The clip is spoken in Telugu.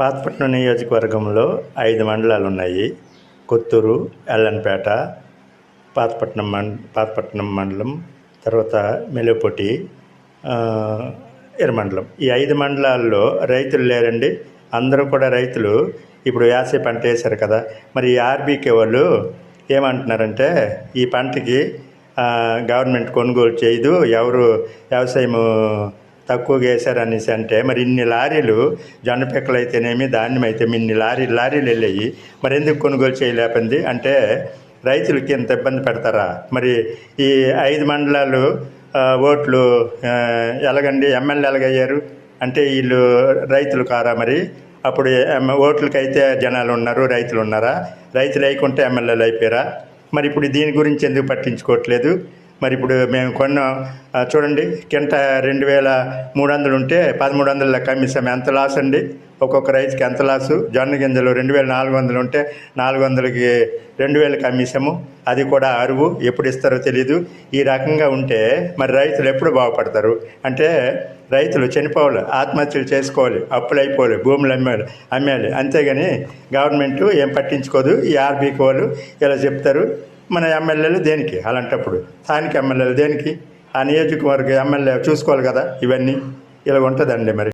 పాతపట్నం నియోజకవర్గంలో ఐదు మండలాలు ఉన్నాయి కొత్తూరు ఎల్లన్పేట పాతపట్నం మండ పాతపట్నం మండలం తర్వాత మెలుపొటి ఇరమండలం. ఈ ఐదు మండలాల్లో రైతులు లేరండి. అందరూ కూడా రైతులు. ఇప్పుడు వేసవి పంట వేశారు కదా. మరి ఆర్బీకే వాళ్ళు ఏమంటున్నారంటే ఈ పంటకి గవర్నమెంట్ కొనుగోలు చేయదు. ఎవరు వ్యవసాయము తక్కువగా వేశారనేసి అంటే మరి ఇన్ని లారీలు జొన్న పిక్కలు అయితేనేమి ధాన్యం అయితే ఇన్ని లారీ లారీలు వెళ్ళాయి. మరి ఎందుకు కొనుగోలు చేయలేకపోయింది? అంటే రైతులకి ఇంత ఇబ్బంది పెడతారా? మరి ఈ ఐదు మండలాలు ఓట్లు ఎలాగండి? ఎమ్మెల్యే ఎలాగయ్యారు? అంటే వీళ్ళు రైతులు కారా మరి? అప్పుడు ఎమ్- ఓట్లకైతే జనాలు ఉన్నారు రైతులు ఉన్నారా? రైతులు అయికుంటే ఎమ్మెల్యేలు అయిపోయారా? మరి ఇప్పుడు దీని గురించి ఎందుకు పట్టించుకోవట్లేదు? మరి ఇప్పుడు మేము కొన్న చూడండి కింట రెండు వేల మూడు వందలు ఉంటే పదమూడు వందల కమిషన్ ఎంత లాస్ అండి? ఒక్కొక్క రైతుకి ఎంత లాసు జొన్న గింజలు రెండు వేల నాలుగు వందలు ఉంటే నాలుగు వందలకి రెండు వేల అమ్మేసాము అది కూడా అరువు ఎప్పుడు ఇస్తారో తెలియదు ఈ రకంగా ఉంటే మరి రైతులు ఎప్పుడు బాగుపడతారు? అంటే రైతులు చనిపోవాలి ఆత్మహత్యలు చేసుకోవాలి అప్పులు అయిపోవాలి భూములు అమ్మాలి అమ్మేయాలి అంతేగాని గవర్నమెంట్ ఏం పట్టించుకోదు. ఈ ఆర్బీకి వాళ్ళు ఇలా చెప్తారు. మన ఎమ్మెల్యేలు దేనికి? అలాంటప్పుడు స్థానిక ఎమ్మెల్యేలు దేనికి? ఆ నియోజకవర్గ ఎమ్మెల్యే చూసుకోవాలి కదా ఇవన్నీ? ఇలా ఉంటుందండి మరి.